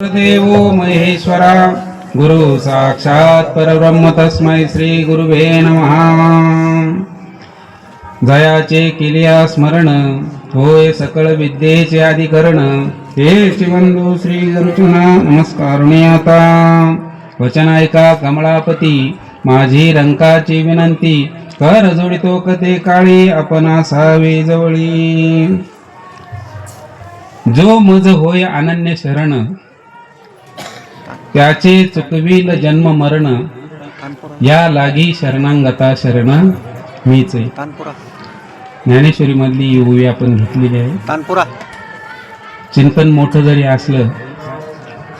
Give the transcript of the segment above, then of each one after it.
देवो महेश्वरा गुरु साक्षात परब्रह्म तस्मै श्री गुरुवे नमः। जयाचे किलिया स्मरण होय सकळ विद्येचे अधिकरण। हे शिवंदू श्री गुरुचुना नमस्कारुणी आता। वचन ऐका कमळापती माझी रंकाची विनंती कर जोडितो कते काळी आपण असावे जवळी। जो मज होय अनन्य शरण त्याचे चुकविल जन्म मरण या लागी शरणांगता शरण मीच. ज्ञानेश्वरी मधली ओवी आपण घेतलेली आहे. तानपुरा. चिंतन मोठं जरी असलं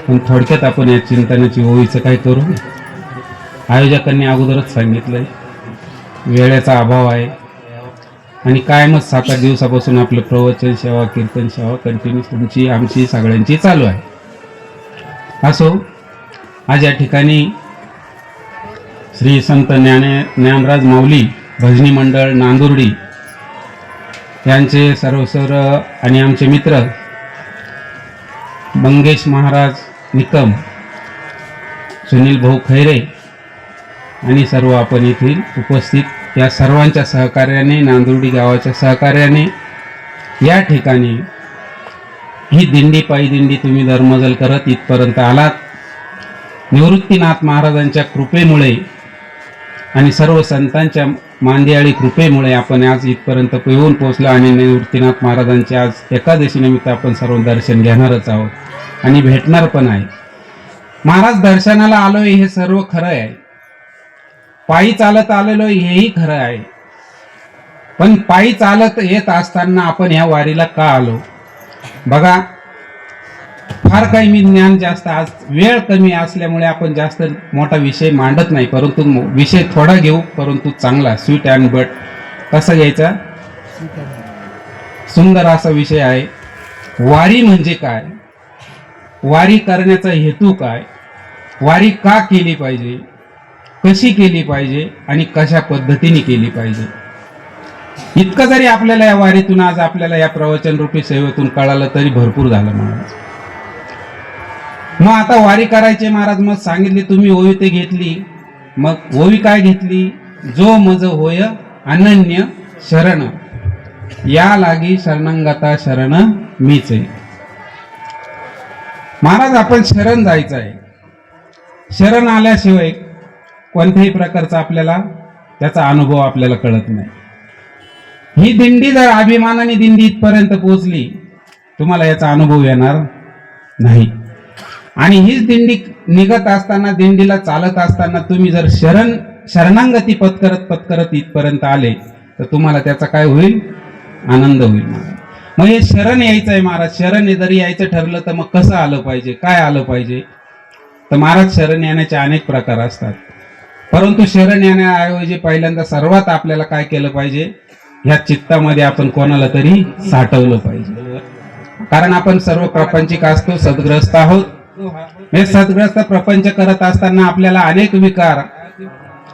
पण थोडक्यात आपण या चिंतनाची ओवीचं काय करू? आयोजकांनी अगोदरच सांगितलंय वेळेचा अभाव आहे. आणि कायमच सात आठ दिवसापासून आपलं प्रवचन सेवा कीर्तन सेवा कंटिन्यू तुमची आमची सगळ्यांची चालू आहे. असो आज या ठिकाणी श्री संत ज्ञाने ज्ञानराज माऊली भजनी मंडळ नांदुर्डी यांचे सर्व सर आणि आमचे मित्र मंगेश महाराज निकम सुनील भाऊ खैरे आणि सर्व आपण येथील उपस्थित या सर्वांच्या सहकार्याने नांदुर्डी गावाच्या सहकार्याने या ठिकाणी ही दिंडी पायी दिंडी तुम्ही धर्मजल करत इथपर्यंत आलात. निवृत्तीनाथ महाराजांच्या कृपेमुळे आणि सर्व संतांच्या मांदियाळी कृपेमुळे आपण आज इथपर्यंत येऊन पोहोचलो आणि निवृत्तीनाथ महाराजांचे आज एकादशीनिमित्त आपण सर्व दर्शन घेणारच आहोत आणि भेटणार पण आहे. महाराज दर्शनाला आलोय हे सर्व खरं आहे. पायी चालत आलेलो हेही खरं आहे. पण पायी चालत येत असताना आपण ह्या वारीला का आलो? बघा फार काही मी ज्ञान जास्त आज वेळ कमी असल्यामुळे आपण जास्त मोठा विषय मांडत नाही. परंतु विषय थोडा घेऊ परंतु चांगला स्वीट अँड बट कसा घ्यायचा? सुंदर असा विषय आहे. वारी म्हणजे काय? वारी करण्याचा हेतू काय? वारी का केली पाहिजे? कशी केली पाहिजे? आणि कशा पद्धतीने केली पाहिजे? इतकं जरी आपल्याला या वारीतून आज आपल्याला या प्रवचन रूपी सेवेतून कळालं तरी भरपूर झालं महाराज मग आता वारी करायचे महाराज मग सांगितले तुम्ही ओवी ते घेतली. मग ओवी काय घेतली? जो मज होय अनन्य शरण या लागी शरणांगता शरण मीच. आहे महाराज आपण शरण जायचं आहे. शरण आल्याशिवाय कोणत्याही प्रकारचा आपल्याला त्याचा अनुभव आपल्याला कळत नाही. ही दिंडी जर अभिमानाने दिंडी इथपर्यंत पोहोचली तुम्हाला याचा अनुभव येणार नाही. आणि हीच दिंडी निघत असताना दिंडीला चालत असताना तुम्ही जर शरण शरणांगती पत्करत पत्करत इथपर्यंत आले तर तुम्हाला त्याचा काय होईल? आनंद होईल मग हे शरण यायचं आहे महाराज. शरण जरी यायचं ठरलं तर मग कसं आलं पाहिजे? काय आलं पाहिजे? तर महाराज शरण येण्याचे अनेक प्रकार असतात. परंतु शरण येण्याऐवजी पहिल्यांदा सर्वात आपल्याला काय केलं पाहिजे? ह्या चित्तामध्ये आपण कोणाला तरी साठवलं पाहिजे. कारण आपण सर्व प्रापंचिक असतो सद्ग्रस्त आहोत. हे सद्ग्रस्त प्रपंच करत असताना आपल्याला अनेक विकार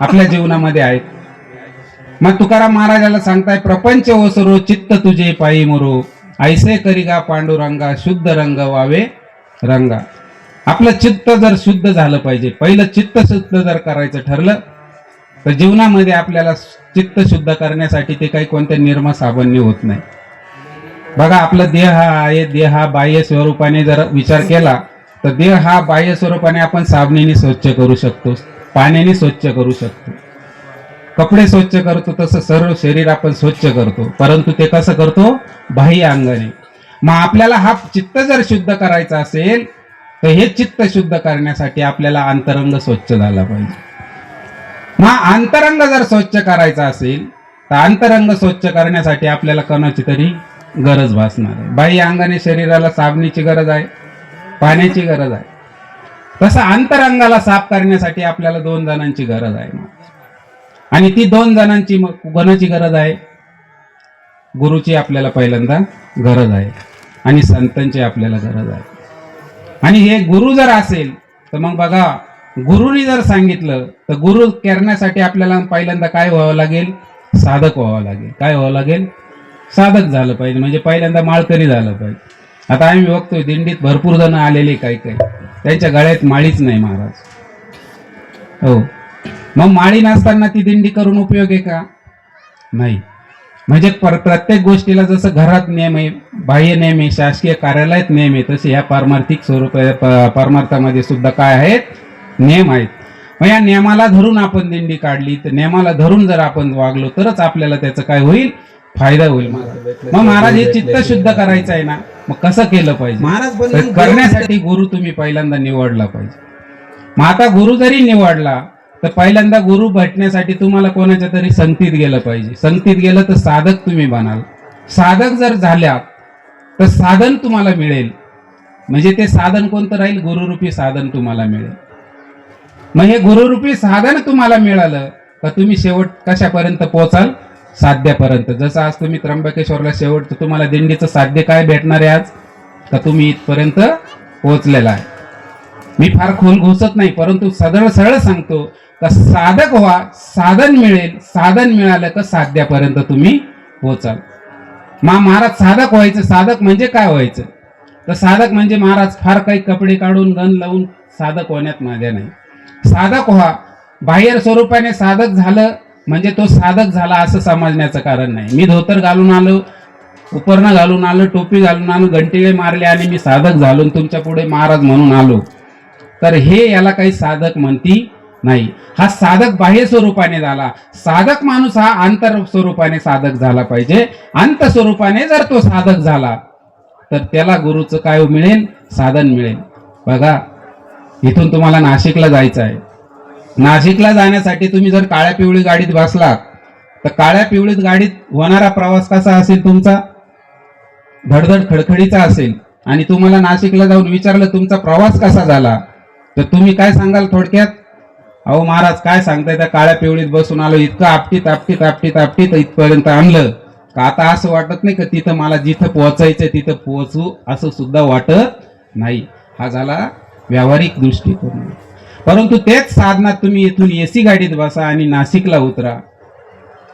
आपल्या जीवनामध्ये आहेत. मग तुकाराम महाराजाला सांगताय प्रपंच ओसरो चित्त तुझे पायी मरू. ऐसे करिगा पांडुरंगा शुद्ध रंग वावे रंगा. आपलं चित्त जर शुद्ध झालं पाहिजे पहिलं चित्त शुद्ध जर करायचं ठरलं तर जीवनामध्ये आपल्याला चित्त शुद्ध करण्यासाठी ते काही कोणत्या निर्म साबन्य होत नाही. बघा आपला देह हा आहे देह हा बाह्य स्वरूपाने जर विचार केला तर देह हा बाह्य स्वरूपाने आपण साबणीने स्वच्छ करू शकतो पाण्याने स्वच्छ करू शकतो. कपडे स्वच्छ करतो तसं सर्व शरीर आपण स्वच्छ करतो. परंतु ते कसं करतो? बाह्य अंगाने. मग आपल्याला हा चित्त जर शुद्ध करायचा असेल तर हे चित्त शुद्ध करण्यासाठी आपल्याला अंतरंग स्वच्छ झाला पाहिजे. मग अंतरंग जर स्वच्छ करायचा असेल तर अंतरंग स्वच्छ करण्यासाठी आपल्याला कोणाची तरी गरज भासणार आहे. बाह्य अंगाने शरीराला साबणीची गरज आहे. पाण्याची गरज आहे. तसं अंतरंगाला साफ करण्यासाठी आपल्याला दोन जणांची गरज आहे. आणि ती दोन जणांची मग कोणाची गरज आहे? गुरुची आपल्याला पहिल्यांदा गरज आहे. आणि संतांची आपल्याला गरज आहे. आणि हे गुरु जर असेल तर मग बघा गुरुनी जर सांगितलं तर गुरु करण्यासाठी आपल्याला पहिल्यांदा काय व्हावं लागेल? साधक व्हावं लागेल. काय व्हावं लागेल? साधक झालं पाहिजे. म्हणजे पहिल्यांदा माळकरी झालं पाहिजे. आता आम्ही बघतोय दिंडीत भरपूर जण आलेले काही काही. त्यांच्या गळ्यात माळीच नाही महाराज. हो. मग माळी नसताना ती दिंडी करून उपयोग आहे का? नाही. म्हणजे पर- प्रत्येक गोष्टीला जसं घरात नियम आहे बाह्य नियम आहे शासकीय कार्यालयात नियम आहे तसे ह्या पारमार्थिक स्वरूप प- परमार्थामध्ये सुद्धा काय आहेत? नियम आहेत. मग या नियमाला धरून आपण दिंडी काढली तर नियमाला धरून जर आपण वागलो तरच आपल्याला त्याचं काय होईल? फायदा होईल महाराज. मग महाराज हे चित्त शुद्ध करायचं आहे ना? मग कसं केलं पाहिजे? महाराज पण तर करण्यासाठी गुरु तुम्ही पहिल्यांदा निवडला पाहिजे. मग आता गुरु जरी निवडला तर पहिल्यांदा गुरु भेटण्यासाठी तुम्हाला कोणाच्या तरी संगतीत गेलं पाहिजे. संगतीत गेलं तर साधक तुम्ही बनाल. साधक जर झाल्या तर साधन तुम्हाला मिळेल. म्हणजे ते साधन कोणतं राहील? गुरुरूपी साधन तुम्हाला मिळेल. मग हे गुरुरूपी साधन तुम्हाला मिळालं का तुम्ही शेवट कशापर्यंत पोहोचाल साध्यापर्यंत. जसं आज तुम्ही त्र्यंबकेश्वरला शेवट तुम्हाला दिंडीचं साध्य काय भेटणार आहे आज? का तुम्ही इथपर्यंत पोहोचलेला आहे. मी फार खोल घुसत नाही परंतु सदळ सरळ सांगतो का साधक व्हा साधन मिळेल साधन मिळालं का साध्यापर्यंत तुम्ही पोहोचाल मा महाराज साधक व्हायचं साधक म्हणजे काय व्हायचं? तर साधक म्हणजे महाराज फार काही कपडे काढून गण लावून साधक होण्यात माझ्या नाही. साधक व्हा बाह्य स्वरूपाने साधक झालं म्हणजे तो साधक झाला असं समजण्याचं कारण नाही. मी धोतर घालून आलो उपरणं घालून आलो टोपी घालून आलो घंटिळे मारले आणि मी साधक झालून तुमच्यापुढे महाराज म्हणून आलो. तर हे याला काही साधक म्हणती नाही. हा साधक बाह्य स्वरूपाने झाला. साधक माणूस हा आंतर स्वरूपाने साधक झाला पाहिजे. अंत स्वरूपाने जर तो साधक झाला तर त्याला गुरुचं काय मिळेल? साधन मिळेल. बघा इथून तुम्हाला नाशिकला जायचं आहे. नाशिकला जाण्यासाठी तुम्ही जर काळ्या पिवळी गाडीत बसलात तर काळ्या पिवळीत गाडीत होणारा प्रवास कसा असेल तुमचा? धडधड खडखडीचा असेल. आणि तुम्हाला नाशिकला जाऊन विचारलं तुमचा प्रवास कसा झाला? तर तुम्ही काय सांगाल थोडक्यात? अहो महाराज काय सांगताय? त्या काळ्या पिवळीत बसून आलो इतकं आपटीत आपटीत आपटीत आपटीत इथपर्यंत आणलं. का आता असं वाटत नाही का तिथं मला जिथं पोहोचायचं तिथं पोहोचू असं सुद्धा वाटत नाही. हा झाला व्यावहारिक दृष्टिकोन. परंतु तेच साधनात तुम्ही इथून एसी गाडीत बसा आणि नाशिकला उतरा.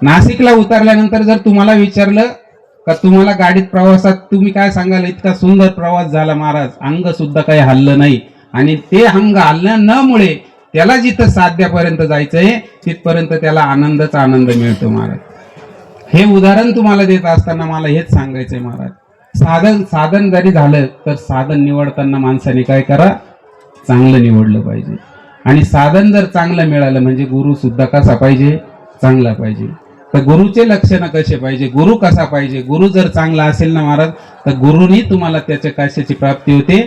नाशिकला उतरल्यानंतर जर तुम्हाला विचारलं का तुम्हाला गाडीत प्रवासात तुम्ही काय सांगाल इतका सुंदर प्रवास झाला महाराज अंग सुद्धा काही हल्लं नाही. आणि ते अंग हल्लं न मुळे त्याला जिथं साध्यापर्यंत जायचंय तिथपर्यंत त्याला आनंदच आनंद मिळतो महाराज. हे उदाहरण तुम्हाला देत असताना मला हेच सांगायचंय महाराज. साधन साधन जरी झालं तर साधन निवडताना माणसाने काय करा चांगलं निवडलं पाहिजे. आणि साधन जर चांगलं मिळालं म्हणजे गुरु सुद्धा कसा पाहिजे? चांगला पाहिजे. तर गुरुचे लक्षणं कसे पाहिजे? गुरु कसा पाहिजे? गुरु जर चांगला असेल ना महाराज तर गुरुनी तुम्हाला त्याच्या कशाची प्राप्ती होते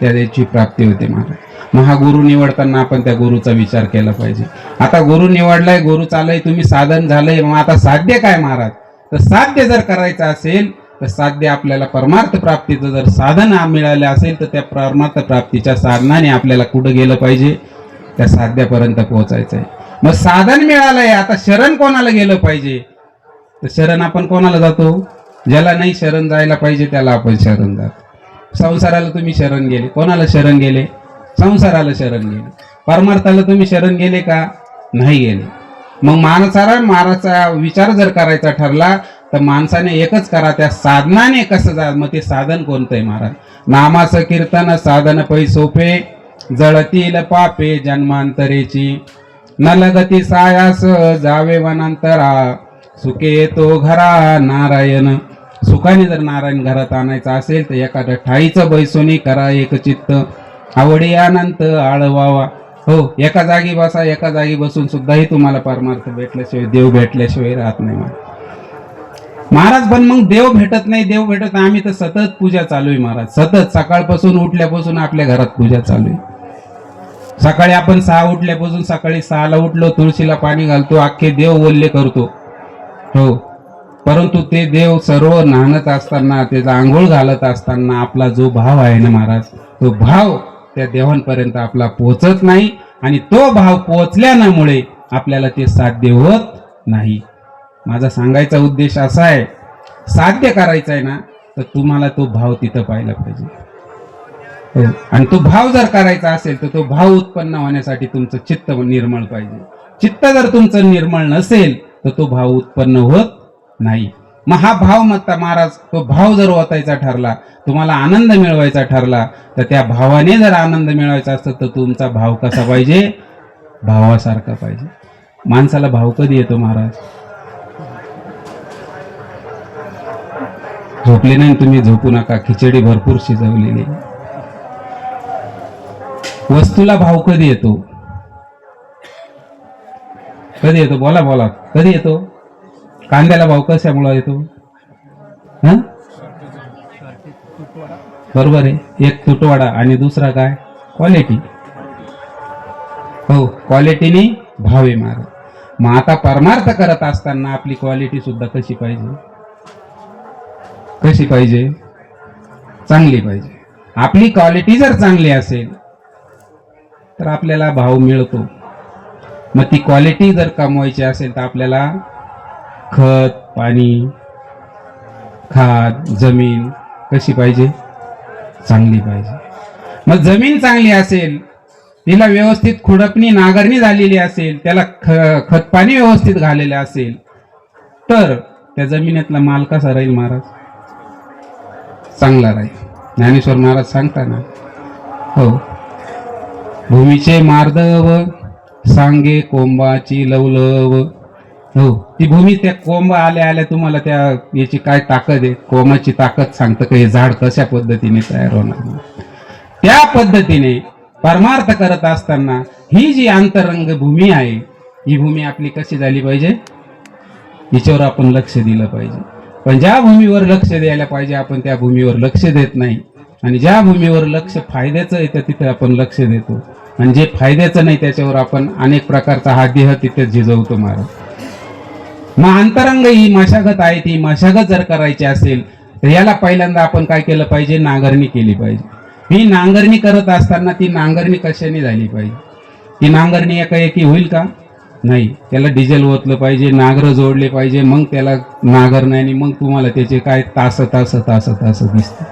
त्याची प्राप्ती होते महाराज. मग हा गुरु निवडताना आपण त्या गुरुचा विचार केला पाहिजे. आता गुरु निवडलाय गुरु चालय तुम्ही साधन झालंय मग आता साध्य काय महाराज? तर साध्य जर करायचं असेल तर साध्य आपल्याला परमार्थ प्राप्तीचं जर साधन मिळालं असेल तर त्या परमार्थ प्राप्तीच्या साधनाने आपल्याला कुठं गेलं पाहिजे? त्या साध्यापर्यंत पोहोचायचं आहे मग साधन मिळालंय आता शरण कोणाला गेलं पाहिजे? तर शरण आपण कोणाला जातो? ज्याला नाही शरण जायला पाहिजे त्याला आपण शरण जातो. संसाराला तुम्ही शरण गेले. कोणाला शरण गेले? संसाराला शरण गेले. परमार्थाला तुम्ही शरण गेले का? नाही गेले. मग माणसाला माराचा विचार जर करायचा ठरला तर माणसाने एकच करा त्या साधनाने कसं जा मग ते साधन कोणतं आहे महाराज? नामाचं कीर्तन साधन पै सोपे जळतील पापे जन्मांतरेची. नलगती सायास जावे वनांतरा. सुखे तो घरा नारायण. सुखाने जर नारायण घरात आणायचा असेल तर एखाद्या ठाईचं बैसोनी करा एक चित्त. आवडी अनंत आळवावा. हो एका जागी बसा एका जागी बसून सुद्धाही तुम्हाला परमार्थ भेटल्याशिवाय देव भेटल्याशिवाय राहत नाही. मला महाराज पण मग देव भेटत नाही देव भेटत नाही. आम्ही तर सतत पूजा चालू आहे महाराज. सतत. सकाळपासून उठल्यापासून आपल्या घरात पूजा चालू आहे. सकाळी आपण सहा उठल्यापासून सकाळी सहाला उठलो तुळशीला पाणी घालतो अख्खे देव ओल्ले करतो. हो. परंतु ते देव सर्व नाहनत असताना त्याचा आंघोळ घालत असताना आपला जो भाव आहे ना महाराज तो भाव त्या देवांपर्यंत आपला पोचत नाही आणि तो भाव पोचल्यामुळे आपल्याला ते साध्य होत नाही. माझा सांगायचा उद्देश असा आहे साध्य करायचा आहे ना तर तुम्हाला तो भाव तिथं पाहिला पाहिजे. हो. आणि तो भाव जर करायचा असेल तर तो भाव उत्पन्न होण्यासाठी तुमचं चित्त निर्मळ पाहिजे. चित्त जर तुमचं निर्मळ नसेल तर तो भाव उत्पन्न होत नाही. मग हा भाव मत्ता महाराज तो भाव जर ओतायचा ठरला तुम्हाला आनंद मिळवायचा ठरला तर त्या भावाने जर आनंद मिळवायचा असतं तर तुमचा भाव कसा पाहिजे? भावासारखा पाहिजे. माणसाला भाव कधी येतो महाराज? झोपले नाही तुम्ही झोपू नका. खिचडी भरपूर शिजवलेली वस्तूला भाव कधी येतो? कधी येतो? बोला बोला. कधी येतो? कांद्याला भाव कशामुळे येतो? हं? बरोबर आहे. एक तुटवाडा आणि दुसरा काय? क्वालिटी. हो क्वालिटीने भाव आहे मार. मग आता परमार्थ करत असताना आपली क्वालिटी सुद्धा कशी पाहिजे? कशी पाहिजे? चांगली पाहिजे. आपली क्वालिटी जर चांगली असेल तर आपल्याला भाव मिळतो. मग ती क्वालिटी जर कमवायची असेल तर आपल्याला खत पाणी खाद जमीन कशी पाहिजे? चांगली पाहिजे. मग जमीन चांगली असेल तिला व्यवस्थित खुडपणी नांगरणी झालेली असेल त्याला ख खतपाणी व्यवस्थित घालेलं असेल तर त्या जमिनीतला माल कसा राहील महाराज? चांगला राहील. ज्ञानेश्वर महाराज सांगता ना. हो. भूमीचे मार्दव सांगे कोंबाची लवलव. हो. ती भूमी त्या कोंब आल्या आल्या तुम्हाला त्या याची काय ताकद आहे? कोंबाची ताकद सांगतं का? हे झाड कशा पद्धतीने तयार होणार त्या पद्धतीने परमार्थ करत असताना ही जी अंतरंग भूमी आहे ही भूमी आपली कशी झाली पाहिजे? हिच्यावर आपण लक्ष दिलं पाहिजे. पण ज्या भूमीवर लक्ष द्यायला पाहिजे आपण त्या भूमीवर लक्ष देत नाही. आणि ज्या भूमीवर लक्ष फायद्याचं येतं तिथे आपण लक्ष देतो. आणि जे फायद्याचं नाही त्याच्यावर आपण अनेक प्रकारचा हा देह तिथे झिजवतो महाराज मग अंतरंग ही मशागत आहे ती मशागत जर करायची असेल तर याला पहिल्यांदा आपण काय केलं पाहिजे? नांगरणी केली पाहिजे. ही नांगरणी करत असताना ती नांगरणी कशाने झाली पाहिजे? ती नांगरणी एकाएकी होईल का? नाही त्याला डिझेल ओतलं पाहिजे नागर जोडले पाहिजे मग त्याला नांगरण्याने मग तुम्हाला त्याचे काय तास तास तास तास दिसतं.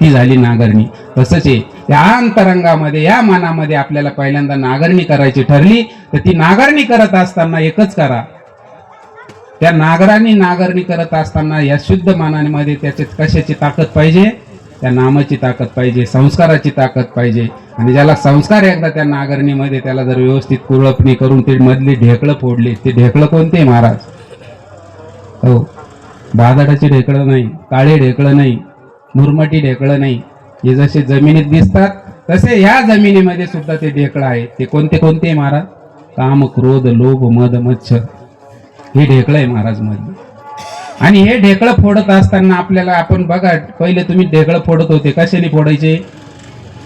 ती झाली नांगरणी. तसंच आहे या अंतरंगामध्ये या मनामध्ये आपल्याला पहिल्यांदा नांगरणी करायची ठरली तर ती नांगरणी करत असताना एकच करा. त्या नागरांनी नागरणी करत असताना या शुद्ध मानामध्ये त्याच्यात कशाची ताकद पाहिजे? त्या नामाची ताकद पाहिजे संस्काराची ताकद पाहिजे. आणि ज्याला संस्कार एकदा त्या नागरणीमध्ये त्याला जर व्यवस्थित कुळपणी करून ते मधली ढेकळं फोडली ते ढेकळं कोणते महाराज? हो. बाजाडाची ढेकळं नाही काळे ढेकळं नाही मुरमटी ढेकळं नाही. हे जसे जमिनीत दिसतात तसे या जमिनीमध्ये सुद्धा ते ढेकळं आहे. ते कोणते कोणते महाराज? काम क्रोध लोभ मद मच्छर हे ढेकळं आहे महाराजमध्ये आणि हे ढेकळं फोडत असताना आपल्याला आपण बघा पहिले तुम्ही ढेकळं फोडत होते कशाने फोडायचे?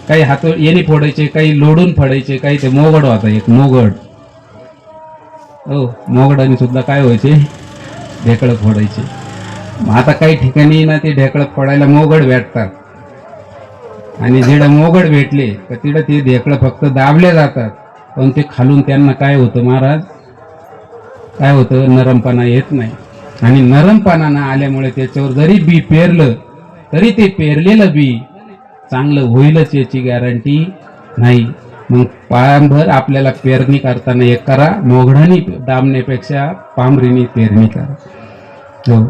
काही हात येणे फोडायचे काही लोडून फोडायचे काही ते मोगड होता एक मोगड. हो मोगडाने सुद्धा काय व्हायचे? ढेकळं फोडायचे. मग आता काही ठिकाणी ना ते ढेकळं फोडायला मोगड भेटतात. आणि जेडं मोगड भेटले तर तिथं ते ढेकळं फक्त दाबले जातात. पण ते खालून त्यांना काय होतं महाराज? काय होतं? नरमपणा येत नाही. आणि नरमपणा आल्यामुळे त्याच्यावर जरी बी पेरलं तरी ते पेरलेलं बी चांगलं होईलच याची गॅरंटी नाही. मग पायांभर आपल्याला पेरणी करताना एक करा. मोघडानी दामण्यापेक्षा पांभरीनी पेरणी करा. हो.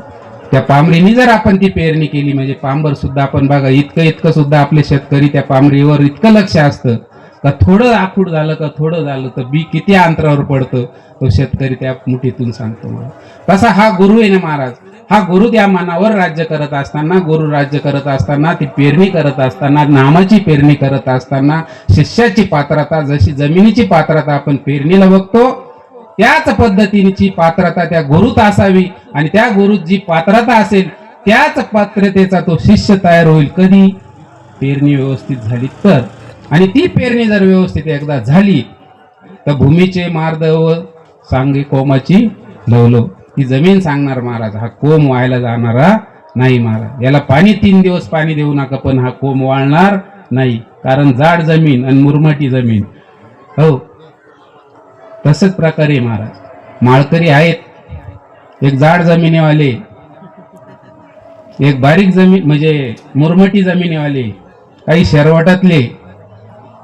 त्या पांभरीनी जर आपण ती पेरणी केली म्हणजे पांभर सुद्धा आपण बघा इतकं इतकं सुद्धा आपले शेतकरी त्या पांबरीवर इतकं लक्ष असतं. का थोडं आखूड झालं का थोडं झालं तर बी किती अंतरावर पडतं तो शेतकरी त्या मुठीतून सांगतो मला. तसा हा गुरु आहे ना महाराज. हा गुरु त्या मनावर राज्य करत असताना गुरु राज्य करत असताना ती पेरणी करत असताना नामाची पेरणी करत असताना शिष्याची पात्रता जशी जमिनीची पात्रता आपण पेरणीला बघतो त्याच पद्धतीची पात्रता त्या गुरुत असावी. आणि त्या गुरुत जी पात्रता असेल त्याच पात्रतेचा तो शिष्य तयार होईल. कधी? पेरणी व्यवस्थित झाली तर. आणि ती पेरणी जर व्यवस्थित एकदा झाली तर भूमीचे मार्दव सांगे कोमाची लवलो. ती जमीन सांगणार महाराज हा कोम व्हायला जाणारा नाही महाराज. याला पाणी तीन दिवस पाणी देऊ नका पण हा कोम वाळणार नाही. कारण जाड जमीन आणि मुरमटी जमीन. हो. तसंच प्रकारे महाराज. माळकरी आहेत. एक जाड जमिनीवाले एक बारीक जमीन म्हणजे मुरमटी जमिनीवाले काही शेरवाटातले.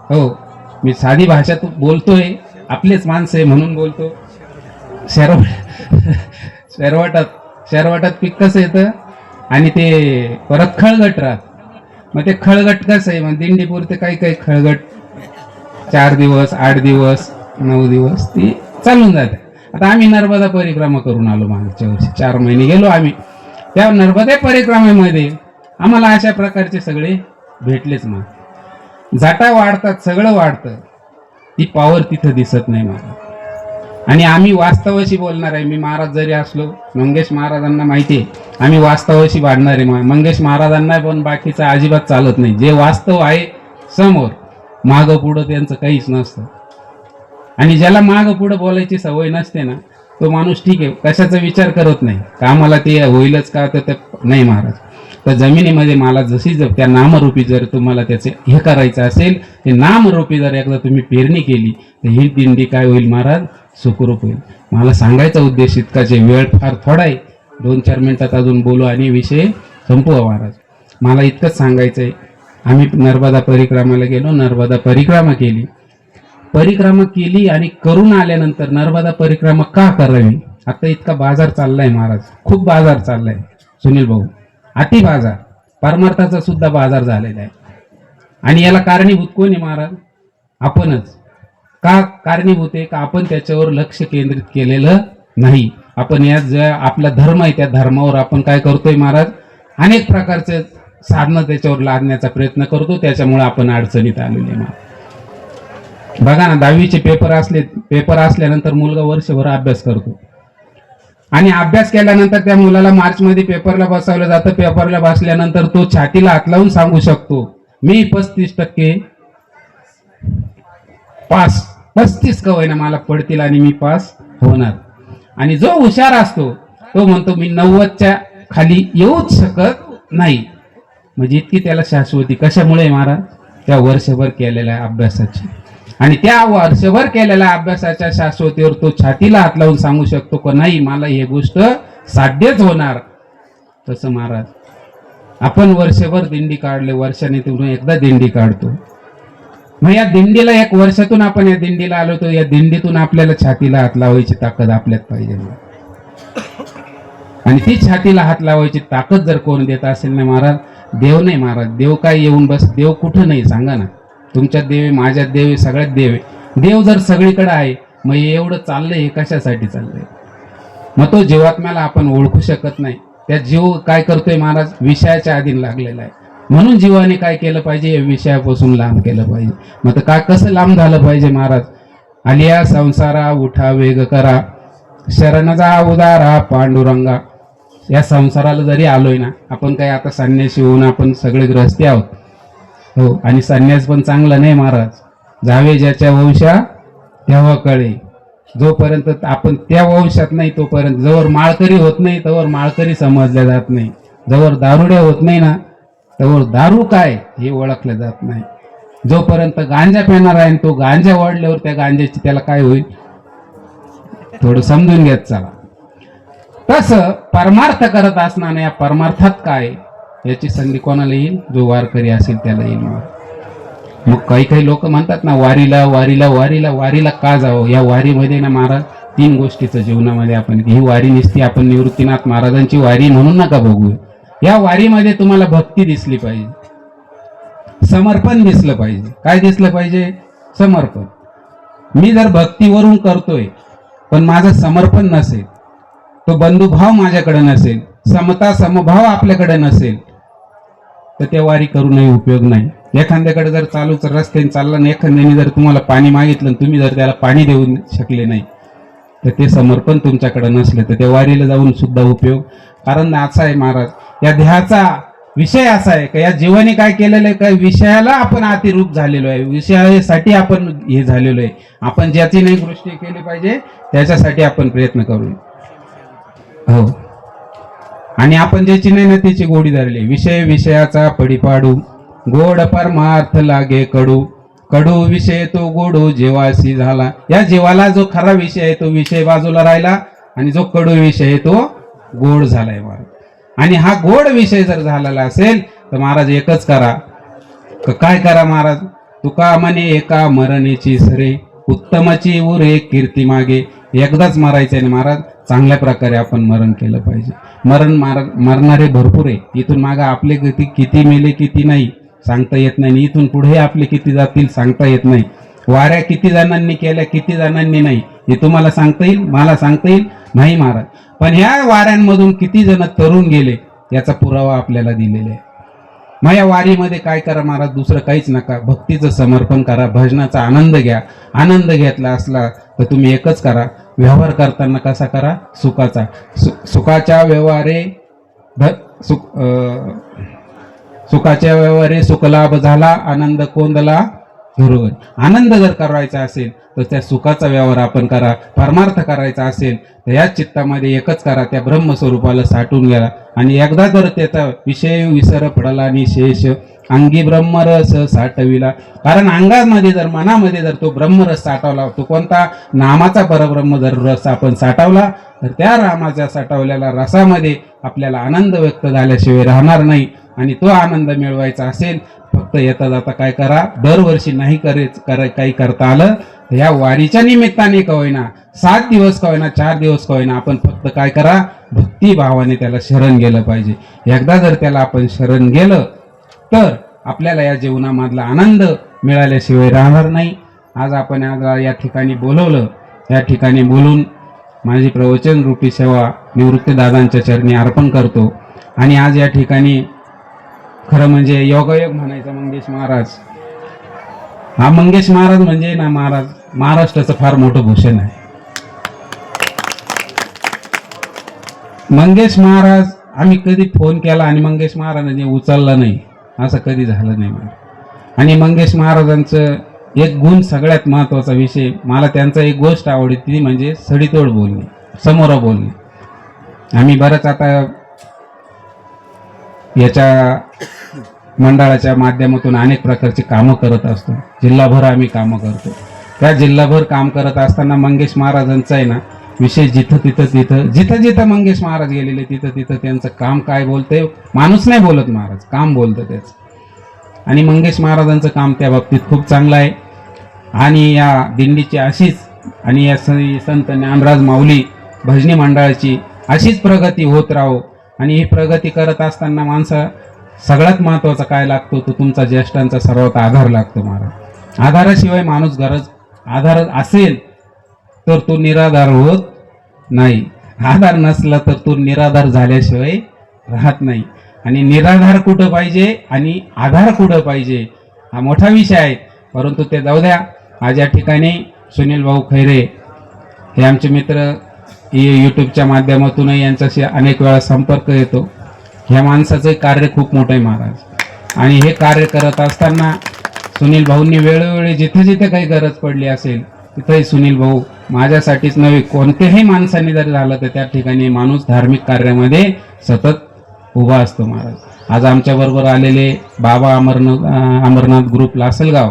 हो. मी साधी भाषात बोलतोय आपलेच माणसं आहे म्हणून बोलतो. शेरव शेरवाटात शेरवाटात पीक कसं येतं? आणि ते परत खळगट राहत. मग ते खळगट कसं आहे? मग दिंडीपुरते काही काही खळगट चार दिवस आठ दिवस नऊ दिवस ती चालून जाते. आता आम्ही नर्मदा परिक्रमा करून आलो मागच्या वर्षी. चार महिने गेलो आम्ही. त्या नर्मदा परिक्रमेमध्ये आम्हाला अशा प्रकारचे सगळे भेटलेच मग. जाटा वाढतात सगळं वाढतं. ती पावर तिथं दिसत नाही मला आणि आम्ही वास्तवाशी बोलणार आहे. मी महाराज जरी असलो मंगेश महाराजांना माहिती आहे. आम्ही वास्तवाशी वाढणार आहे. मंगेश महाराजांना पण बाकीचं अजिबात चालत नाही. जे वास्तव आहे समोर मागं पुढं त्यांचं काहीच नसतं. आणि ज्याला मागं पुढं बोलायची सवय नसते ना तो माणूस ठीक आहे. कशाचा विचार करत नाही. का मला ते होईलच का तर ते नाही महाराज. तर जमिनीमध्ये मला जशी जर त्या नामरूपी जर तुम्हाला त्याचे हे करायचं असेल ते नामरूपी जर एकदा तुम्ही पेरणी केली तर ही दिंडी काय होईल महाराज? सुखरूप होईल. मला सांगायचा उद्देश इतकाच आहे वेळ फार थोडा आहे दोन चार मिनटात अजून बोलू आणि विषय संपवा हो महाराज. मला इतकंच सांगायचं आहे आम्ही नर्मदा परिक्रमाला गेलो नर्मदा परिक्रमा केली. परिक्रमा केली आणि करून आल्यानंतर नर्मदा परिक्रमा का करावी? आता इतका बाजार चाललाय महाराज. खूप बाजार चाललाय. सुनील भाऊ अति बाजार. परमार्थाचा सुद्धा बाजार झालेला आहे. आणि याला कारणीभूत कोण आहे महाराज? आपणच. का कारणीभूत आहे? का आपण त्याच्यावर लक्ष केंद्रित केलेलं नाही? आपण या ज्या आपला धर्म आहे त्या धर्मावर आपण काय करतोय महाराज? अनेक प्रकारचे साधनं त्याच्यावर लादण्याचा प्रयत्न करतो. त्याच्यामुळे आपण अडचणीत आलेले महाराज. बघा ना दहावीचे पेपर असले पेपर असल्यानंतर मुलगा वर्षभर अभ्यास करतो. आणि अभ्यास केल्यानंतर त्या मुलाला मार्च मध्ये पेपरला बसवलं जातं. पेपरला बसल्यानंतर तो छातीला हात लावून सांगू शकतो मी पस्तीस टक्के पास. पस्तीस का होईना मला पडतील आणि मी पास होणार. आणि जो हुशार असतो तो म्हणतो मी नव्वदच्या खाली येऊच शकत नाही. म्हणजे इतकी त्याला शाश्वती. कशामुळे महाराज? त्या वर्षभर केलेल्या अभ्यासाची. आणि त्या वर्षभर केलेल्या अभ्यासाच्या शाश्वतीवर तो छातीला हात लावून सांगू शकतो का नाही मला हे गोष्ट साध्यच होणार. तसं महाराज आपण वर्षभर दिंडी काढले वर्षाने तुम्ही एकदा दिंडी काढतो. मग या दिंडीला एक वर्षातून आपण या दिंडीला आलो तर या दिंडीतून आपल्याला छातीला हात लावायची ताकद आपल्यात पाहिजे. आणि ती छातीला हात लावायची ताकद जर कोण देत असेल ना महाराज देव नाही महाराज देव काय येऊन बस देव कुठं नाही सांगा ना. तुमच्यात देवी माझ्या माझ्यात सगळ्यात देव आहे. देव जर सगळीकडे आहे मग एवढं चाललंय हे कशासाठी चाललंय? मग तो जीवात्म्याला आपण ओळखू शकत नाही. त्या जीव काय करतोय महाराज? विषयाच्या अधीन लागलेला आहे. म्हणून जीवाने काय केलं पाहिजे? या विषयापासून लांब केलं पाहिजे. मग तर काय कसं लांब झालं पाहिजे महाराज? आलिया संसारा उठा वेग करा. शरणजा उदारा पांडुरंगा. या संसाराला जरी आलोय ना आपण काय आता संन्यासी होऊन आपण सगळे ग्रस्ती आहोत. हो आणि संन्यास पण चांगला नाही महाराज. जावे ज्याच्या वंशा तेव्हा कळे. जोपर्यंत आपण त्या वंशात नाही तोपर्यंत जवळ माळकरी होत नाही तवर माळकरी समजल्या जात नाही. जवळ दारुड्या होत नाही ना त्यावर दारू काय हे ओळखलं जात नाही. जोपर्यंत गांजा पिणार आहे आणि तो गांजा वाढल्यावर त्या गांजाची त्याला काय होईल? थोडं समजून घेत चला. तसं परमार्थ करत असणार या परमार्थात काय? याची संधी कोणाला येईल? जो वारकरी असेल त्याला येईल मग मग काही काही लोक म्हणतात ना वारीला वारीला वारीला वारीला का जावं? या वारीमध्ये ना महाराज तीन गोष्टीचं जीवनामध्ये आपण ही वारी निसती आपण निवृत्तीनाथ महाराजांची वारी म्हणून नका बघू. या वारीमध्ये तुम्हाला भक्ती दिसली पाहिजे. समर्पण दिसलं पाहिजे. काय दिसलं पाहिजे? समर्पण. मी जर भक्तीवरून करतोय पण माझं समर्पण नसेल तो बंधुभाव माझ्याकडे नसेल समता समभाव आपल्याकडे नसेल तर त्या वारी करूनही उपयोग नाही. एखाद्याकडे जर चालूच रस्त्याने चालला नाही एखाद्याने जर तुम्हाला पाणी मागितलं आणि तुम्ही जर त्याला पाणी देऊ शकले नाही तर ते समर्पण तुमच्याकडे नसले तर त्या वारीला जाऊन सुद्धा उपयोग. कारण असा आहे महाराज या ध्याचा विषय असा आहे का? या जीवाने काय केलेलं आहे का? विषयाला आपण अतिरूप झालेलो आहे. विषयासाठी आपण हे झालेलो आहे. आपण ज्याची नाही दृष्टी केली पाहिजे त्याच्यासाठी आपण प्रयत्न करू हो. आणि आपण ज्याची नाही ना त्याची गोडी धरली. विषय विषयाचा पडी पाडू गोड परमार्थ लागे कडू. कडू विषय तो गोडू जेवासी झाला. या जीवाला जो खरा विषय आहे तो विषय बाजूला राहिला आणि जो कडू विषय आहे तो गोड झालाय मला आणि हा गोड विषय जर झालेला असेल तर महाराज एकच करा. काय करा महाराज? तुका म्हणे एका मरणीची सरे उत्तमची उरे कीर्ती मागे. एकदाच मरायचं आहे महाराज? चांगल्या प्रकारे आपण मरण केलं पाहिजे. मरण मार मरणारे भरपूर आहे. इथून मागं आपले किती किती मेले किती नाही सांगता येत नाही. आणि इथून पुढे आपले किती जातील सांगता येत नाही. वाऱ्या किती जणांनी केल्या किती जणांनी नाही. हे तुम्हाला सांगता येईल? मला सांगता येईल? नाही महाराज. पण ह्या वाऱ्यांमधून किती जण तरुण गेले याचा पुरावा आपल्याला दिलेला आहे. मग या वारीमध्ये काय करा महाराज दुसरं काहीच नका. भक्तीचं समर्पण करा भजनाचा आनंद घ्या. आनंद घेतला असला तर तुम्ही एकच करा. व्यवहार करताना कसा करा? सुखाचा. सु सुखाच्या व्यवहारे भ सुख सुखाच्या व्यवहारे सुखलाभ झाला आनंद कोंदला बरोबर आनंद जर करायचा असेल तर त्या सुखाचा व्यवहार आपण करा परमार्थ करायचा असेल तर याच चित्तामध्ये एकच करा त्या ब्रह्मस्वरूपाला साठून गेला आणि एकदा जर त्याचा विषय विसर पडला आणि शेष अंगी ब्रह्मरस साठविला. कारण अंगामध्ये जर मनामध्ये जर तो ब्रह्मरस साठवला तो कोणता? नामाचा परब्रह्म जर रस आपण साठवला तर त्या रामाच्या साठवलेल्या रसामध्ये आपल्याला आनंद व्यक्त झाल्याशिवाय राहणार नाही. आणि तो आनंद मिळवायचा असेल फक्त येता जाता काय करा दरवर्षी नाही करेच कर काही करता आलं. तर या वारीच्या निमित्ताने का होईना सात दिवस का होईना चार दिवस का होईना आपण फक्त काय करा भक्तिभावाने त्याला शरण गेलं पाहिजे. एकदा जर त्याला आपण शरण गेलं तर आपल्याला या जीवनामधला आनंद मिळाल्याशिवाय राहणार नाही. आज आपण आज या ठिकाणी बोलवलं. या ठिकाणी बोलून माझी प्रवचन रूपी सेवा निवृत्तदादांच्या चरणी अर्पण करतो. आणि आज या ठिकाणी खरं म्हणजे योगायोग म्हणायचं मंगेश महाराज. हा मंगेश महाराज म्हणजे ना महाराज महाराष्ट्राचं फार मोठं भूषण आहे. मंगेश महाराज आम्ही कधी फोन केला आणि मंगेश महाराजांनी उचलला नाही असं कधी झालं नाही मला. आणि मंगेश महाराजांचं एक गुण सगळ्यात महत्त्वाचा विषय मला त्यांचा एक गोष्ट आवडली ती म्हणजे सडीतोड बोलणे समोर बोलणे. आम्ही बरंच आता याच्या मंडळाच्या माध्यमातून अनेक प्रकारची कामं करत असतो. जिल्हाभर आम्ही कामं करतो. त्या जिल्हाभर काम करत असताना मंगेश महाराजांचा आहे ना विषय जिथं तिथं तिथं जिथं जिथं मंगेश महाराज गेलेले तिथं तिथं त्यांचं काम काय बोलते माणूस नाही बोलत महाराज काम बोलतं त्याचं. आणि मंगेश महाराजांचं काम त्या बाबतीत खूप चांगलं आहे. आणि या दिंडीची अशीच आणि या स- संत ज्ञानराज माऊली भजनी मंडळाची अशीच प्रगती होत राहो आणि ही प्रगती करत असताना माणसा सगळ्यात महत्त्वाचा काय लागतो तो तुमचा ज्येष्ठांचा सर्वात आधार लागतो महाराज. आधाराशिवाय माणूस गरज आधार असेल तर तो निराधार होत नाही. आधार नसला तर तो निराधार झाल्याशिवाय राहत नाही. आणि निराधार कुठं पाहिजे आणि आधार कुठं पाहिजे हा मोठा विषय आहे. परंतु ते जाऊ द्या. आज या ठिकाणी सुनील भाऊ खैरे हे आमचे मित्र यूट्यूबच्या माध्यमातूनही यांच्याशी अनेक वेळा संपर्क येतो. ह्या माणसाचं कार्य खूप मोठं आहे महाराज. आणि हे कार्य करत असताना सुनील भाऊंनी वेळोवेळी जिथे जिथे काही गरज पडली असेल तिथेही सुनील भाऊ माझ्यासाठीच नव्हे कोणत्याही माणसाने जर झालं तर त्या ठिकाणी माणूस धार्मिक कार्यामध्ये सतत उभा असतो महाराज. आज आमच्याबरोबर आलेले बाबा अमरनाथ अमरनाथ ग्रुप लासलगाव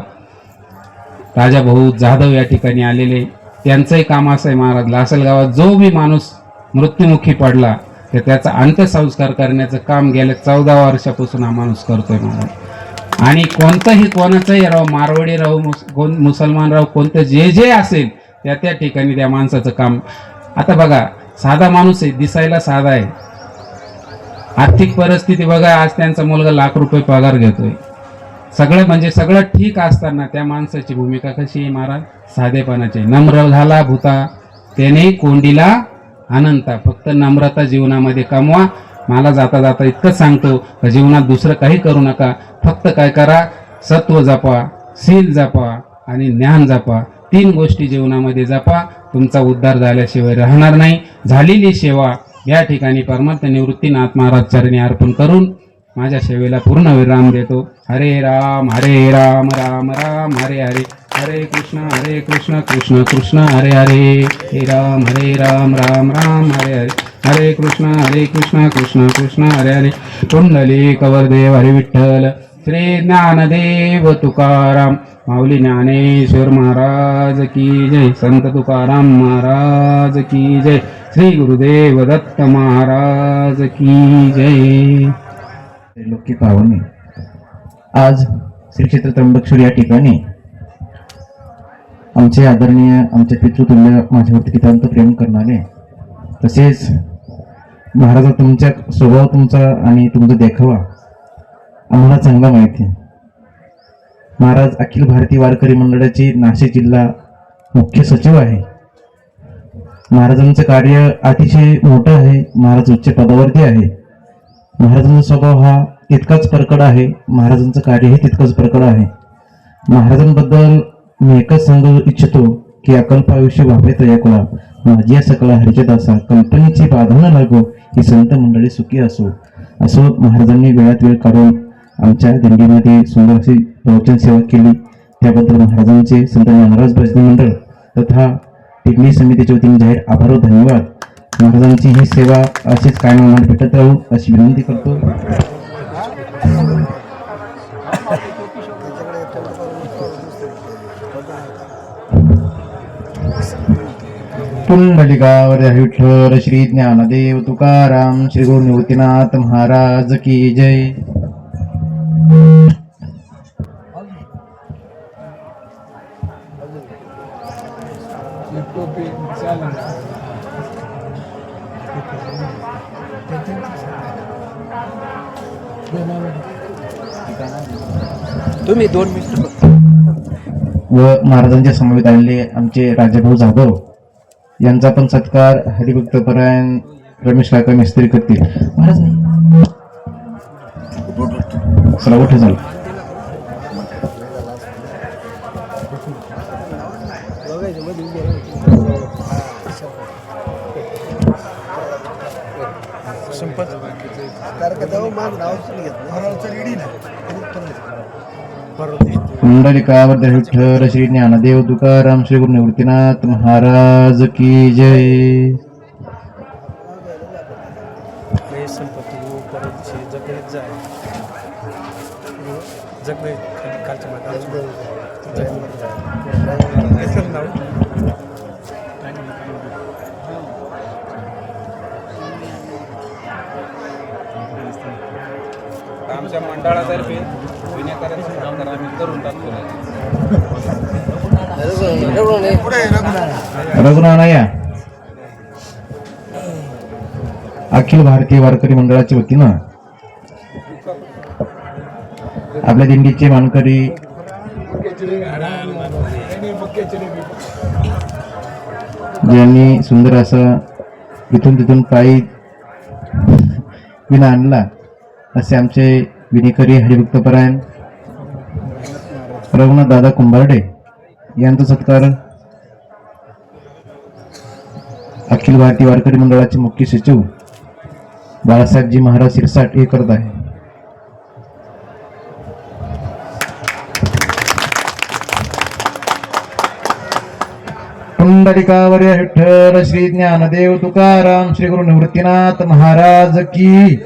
राजा भाऊ जाधव या ठिकाणी आलेले. त्यांचंही काम असं आहे महाराज. लासलगावात जो बी माणूस मृत्युमुखी पडला तर त्याचा अंत्यसंस्कार करण्याचं काम गेल्या चौदा वर्षापासून हा माणूस करतोय महाराज. आणि कोणतंही कोणाचंही राव मारवाडी राव मुस कोण मुसलमान राव कोणतं जे जे असेल त्या त्या ठिकाणी त्या माणसाचं काम. आता बघा साधा माणूस आहे दिसायला साधा आहे. आर्थिक परिस्थिती बघा आज त्यांचा मुलगा लाख रुपये पगार घेतोय. सगळं म्हणजे सगळं ठीक असताना त्या माणसाची भूमिका कशी आहे महाराज? साधेपणाची. नम्र झाला भूता त्याने कोंडीला अनंता फक्त नम्रता जीवनामध्ये कमवा. मला जाता जाता इतकंच सांगतो का जीवनात दुसरं काही करू नका. फक्त काय करा सत्व जपा शील जपा आणि ज्ञान जपा. तीन गोष्टी जीवनामध्ये जपा. तुमचा उद्धार झाल्याशिवाय राहणार नाही. झालेली सेवा या ठिकाणी परमार्थ निवृत्तीनाथ महाराज चरणी अर्पण करून माझ्या सेवेला पूर्ण विराम देतो. हरे राम हरे राम राम राम हरे हरे. हरे कृष्ण हरे कृष्ण कृष्ण कृष्ण हरे हरे. हे राम हरे राम राम राम हरे हरे. हरे कृष्ण हरे कृष्ण कृष्ण कृष्ण हरे हरे. कुंडली कवरदेव हरे विठ्ठल. श्री ज्ञानदेव तुकाराम. माऊली ज्ञानेश्वर महाराज की जय. संत तुकाराम महाराज की जय. श्री गुरुदेव दत्त महाराज की जय. त्रिलोकी पावणे आज श्री क्षेत्र त्र्यंबकेश्वर या ठिकाणी आमचे आदरणीय आमचे पितृतुल्य माझ्यावरती कितांत प्रेम करणारे तसेच महाराजा तुमच्या स्वभाव तुमचा आणि तुमचा देखावा आम्हाला चांगला माहिती आहे. महाराज अखिल भारतीय वारकरी मंडळाचे नाशिक जिल्हा मुख्य सचिव आहे. महाराजांचं कार्य अतिशय मोठं आहे. महाराज उच्च पदावरती आहे. महाराजांचा स्वभाव हा तितकाच परकड आहे. महाराजांचं कार्यही तितकंच परकड आहे. महाराजांबद्दल मी एकच सांगू इच्छितो की अकल्प आयुष्य वापरे तयाकुला माझी या सकला हरिच्या असा कल्पनेची बाधा न लागो ही संत मंडळी सुखी असो. असं महाराजांनी वेळात वेळ काढून आमच्या दिंडीमध्ये सुंदर अशी प्रवचन सेवा केली. त्याबद्दल महाराजांचे संत ज्ञानराज भजनी मंडळ तथा टिकणी समितीच्या वतीने जाहीर आभार धन्यवाद. महाराजांची ही सेवा अशीच कायम भेटत राहू अशी विनंती करतो. पुंडलिकावर विठ्ठल श्री ज्ञानदेव तुकाराम श्री गुरु निवृत्तीनाथ महाराज की जय. तुम्ही दोन मिनिट व महाराजांच्या समवेत आलेले आमचे राजाभाऊ जाधव यांचा पण सत्कार हरिभक्तपरायण रमेश काका मिस्त्री करतील. महाराज नाही. चला उठ झालं कुंडलिकावर विठ्ठल श्री ज्ञानदेव तुकाराम श्री गुरु निवृत्तीनाथ महाराज की जय। रघुनाना या अखिल भारतीय वारकरी मंडळाच्या वतीनं आपल्या दिंडीचे मानकरी ज्यांनी सुंदर असं इथून तिथून पायी विना आणला असे आमचे विनेकरी हरिभक्तपरायण रघुनाथ दादा कुंभारडे यांचा सत्कार अखिल भारतीय वारकरी मंडळाचे मुख्य सचिव बाळासाहेबजी महाराज शिरसाट हे करत आहे. पुंडलिकावर विठ्ठल श्री ज्ञानदेव तुकाराम श्री गुरु निवृत्तीनाथ महाराज की.